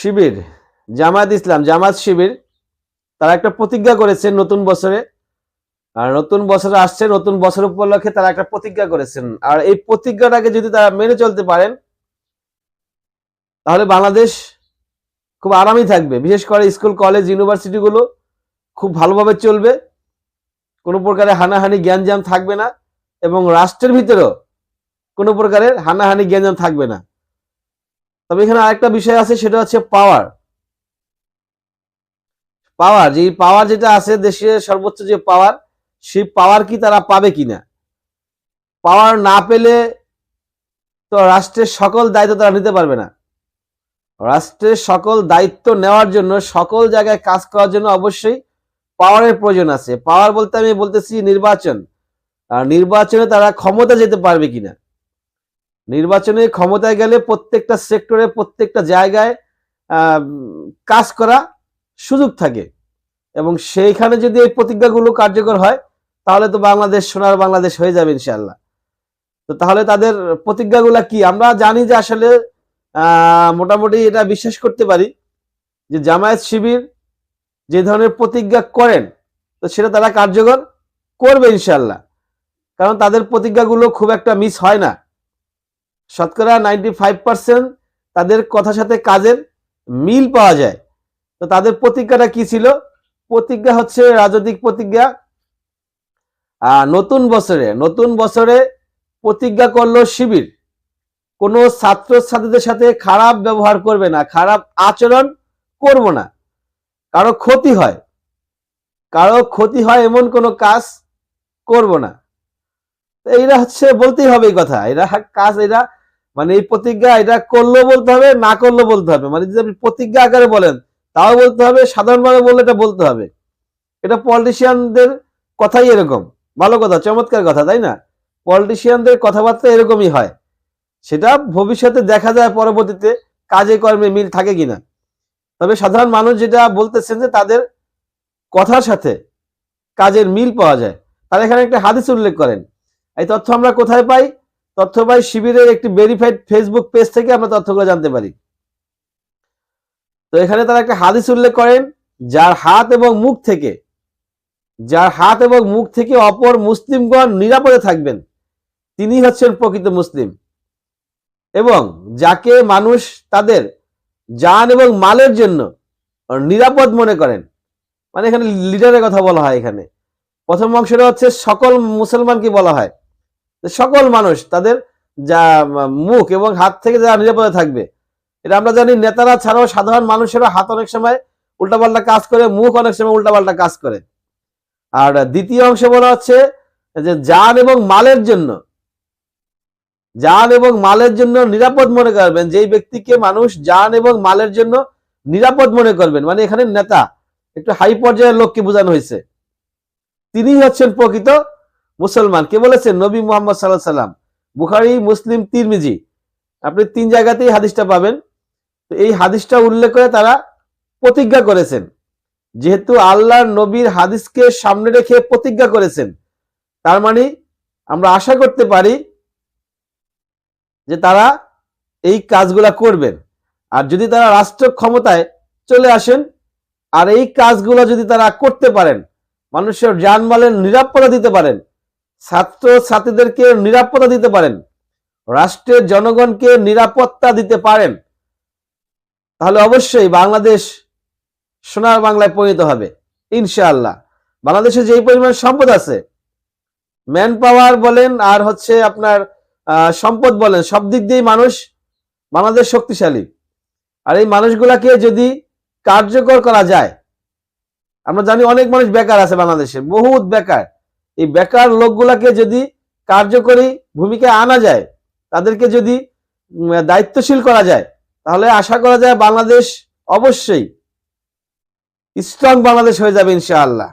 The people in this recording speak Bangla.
শিবির, জামায়াত ইসলাম জামাত শিবির, তারা একটা প্রতিজ্ঞা করেছেন নতুন বছরে। আর নতুন বছর আসছে, নতুন বছর উপলক্ষে তারা একটা প্রতিজ্ঞা করেছেন। আর এই প্রতিজ্ঞাটাকে যদি তারা মেনে চলতে পারেন, তাহলে বাংলাদেশ খুব আরামই থাকবে। বিশেষ করে স্কুল, কলেজ, ইউনিভার্সিটিগুলো খুব ভালোভাবে চলবে। কোনো প্রকারের হানাহানি জ্ঞানজাম থাকবে না। এবং রাষ্ট্রের ভিতরেও কোনো প্রকারের হানাহানি জ্ঞানজাম থাকবে না। তবে এখানে আরেকটা বিষয় আছে, সেটা হচ্ছে পাওয়ার পাওয়ার যে পাওয়ার যেটা আছে দেশের সর্বোচ্চ যে পাওয়ার সেই পাওয়ার কি তারা পাবে কিনা? পাওয়ার না পেলে তো রাষ্ট্রের সকল দায়িত্ব তারা নিতে পারবে না। রাষ্ট্রের সকল দায়িত্ব নেওয়ার জন্য, সকল জায়গায় কাজ করার জন্য অবশ্যই পাওয়ারের প্রয়োজন আছে। পাওয়ার বলতে আমি বলতেছি নির্বাচন। আর নির্বাচনে তারা ক্ষমতা যেতে পারবে কিনা? নির্বাচনে ক্ষমতায় গেলে প্রত্যেকটা সেক্টরে প্রত্যেকটা জায়গায় কাজ করা সুযোগ থাকে। এবং সেইখানে যদি এই প্রতিজ্ঞাগুলো কার্যকর হয়, তাহলে তো বাংলাদেশ সোনার বাংলাদেশ হয়ে যাবে ইনশাল্লাহ তো তাহলে তাদের প্রতিজ্ঞাগুলা কি? আমরা জানি যে আসলে মোটামুটি এটা বিশ্বাস করতে পারি যে জামায়াত শিবির যে ধরনের প্রতিজ্ঞা করেন, তো সেটা তারা কার্যকর করবে ইনশাল্লাহ কারণ তাদের প্রতিজ্ঞাগুলো খুব একটা মিস হয় না। শতকরা নাইনটি ফাইভ পার্সেন্ট তাদের কথার সাথে কাজের মিল পাওয়া যায়। তো তাদের প্রতিজ্ঞাটা কি ছিল? প্রতিজ্ঞা হচ্ছে রাজনৈতিক প্রতিজ্ঞা। নতুন বছরে নতুন বছরে প্রতিজ্ঞা করল শিবির। কোনো ছাত্র ছাত্রীদের সাথে খারাপ ব্যবহার করবে না, খারাপ আচরণ করব না। কারও ক্ষতি হয়। কারও ক্ষতি হয় এমন কোনো কাজ করব না। এইটা হচ্ছে বলতেই হবে এই কথা। এরা কাজ, এরা মানে এই প্রতিজ্ঞা এটা করলেও বলতে হবে, না করলেও বলতে হবে। মানে যদি আপনি প্রতিজ্ঞা আকারে বলেন, তাও বলতে হবে, সাধারণভাবে বললে এটা বলতে হবে। এটা পলিটিশিয়ানদের কথাই এরকম। ভালো কথা, চমৎকার কথা, তাই না? পলিটিশিয়ানদের কথাবার্তা এরকমই হয়। সেটা ভবিষ্যতে দেখা যায় পরবর্তীতে কাজে কর্মে মিল থাকে কিনা। তবে সাধারণ মানুষ যেটা বলতেছেন যে তাদের কথার সাথে কাজের মিল পাওয়া যায়। তারা এখানে একটা হাদিস উল্লেখ করেন। এই তথ্য আমরা কোথায় পাই? তথ্য পাই শিবিরের একটি ভেরিফাইড ফেসবুক পেজ থেকে আমরা তথ্যগুলো জানতে পারি। তো এখানে তারা একটা হাদিস উল্লেখ করেন, যার হাত এবং মুখ থেকে, যার হাত এবং মুখ থেকে অপর মুসলিমগণ নিরাপদে থাকবেন। তিনি হচ্ছেন প্রকৃত মুসলিম। এবং যাকে মানুষ তাদের জান এবং মালের জন্য নিরাপদ মনে করেন মানে এখানে লিডারের কথা বলা হয় এখানে। প্রথম অংশটা হচ্ছে, সকল মুসলমানকে বলা হয়। সকল মানুষ তাদের যা মুখ এবং হাত থেকে যারা নিরাপদে থাকবে। এটা আমরা জানি নেতারা ছাড়াও সাধারণ মানুষেরা হাত অনেক সময় উল্টাপাল্টা কাজ করে, মুখ অনেক সময় উল্টাপাল্টা কাজ করে। আর দ্বিতীয় অংশে বলা হচ্ছে যে জান এবং মালের জন্য জান এবং মালের জন্য নিরাপদ মনে করবেন। যেই ব্যক্তিকে মানুষ জান এবং মালের জন্য নিরাপদ মনে করবেন মানে এখানে নেতা, একটু হাই পর্যায়ের লোককে বোঝানো হয়েছে। তিনি হচ্ছেন প্রকৃত মুসলমান। কে বলেছেন? নবী মোহাম্মদ সাল্লাহ সাল্লাম। বুখারি, মুসলিম, তিরমিজি। আপনি তিন জায়গাতেই হাদিসটা পাবেন। তো এই হাদিসটা উল্লেখ করে তারা প্রতিজ্ঞা করেছেন। যেহেতু আল্লাহর নবীর হাদিসকে সামনে রেখে প্রতিজ্ঞা করেছেন, তার মানে আমরা আশা করতে পারি যে তারা এই কাজগুলা করবেন। আর যদি তারা রাষ্ট্র ক্ষমতায় চলে আসেন, আর এই কাজগুলো যদি তারা করতে পারেন, মানুষের জানমালের নিরাপত্তা দিতে পারেন ছাত্র ছাত্রীদেরকে নিরাপত্তা দিতে পারেন। রাষ্ট্রের জনগণকে নিরাপত্তা দিতে পারেন। তাহলে অবশ্যই বাংলাদেশ, সোনার বাংলায় পরিণত হবে, ইনশাআল্লাহ। বাংলাদেশে যেই পরিমাণ সম্পদ আছে ম্যান পাওয়ার বলেন আর হচ্ছে আপনার সম্পদ বলেন, সব দিক দিয়েই মানুষ বাংলাদেশ শক্তিশালী। আর এই মানুষগুলাকে যদি কার্যকর করা যায়, আমরা জানি অনেক মানুষ বেকার আছে বাংলাদেশে, বহুত বেকার। এই বেকার লোকগুলাকে যদি কার্যকরী ভূমিকায় আনা যায়, তাদেরকে যদি দায়িত্বশীল করা যায়, তাহলে আশা করা যায় বাংলাদেশ অবশ্যই স্ট্রং বাংলাদেশ হয়ে যাবে ইনশাআল্লাহ।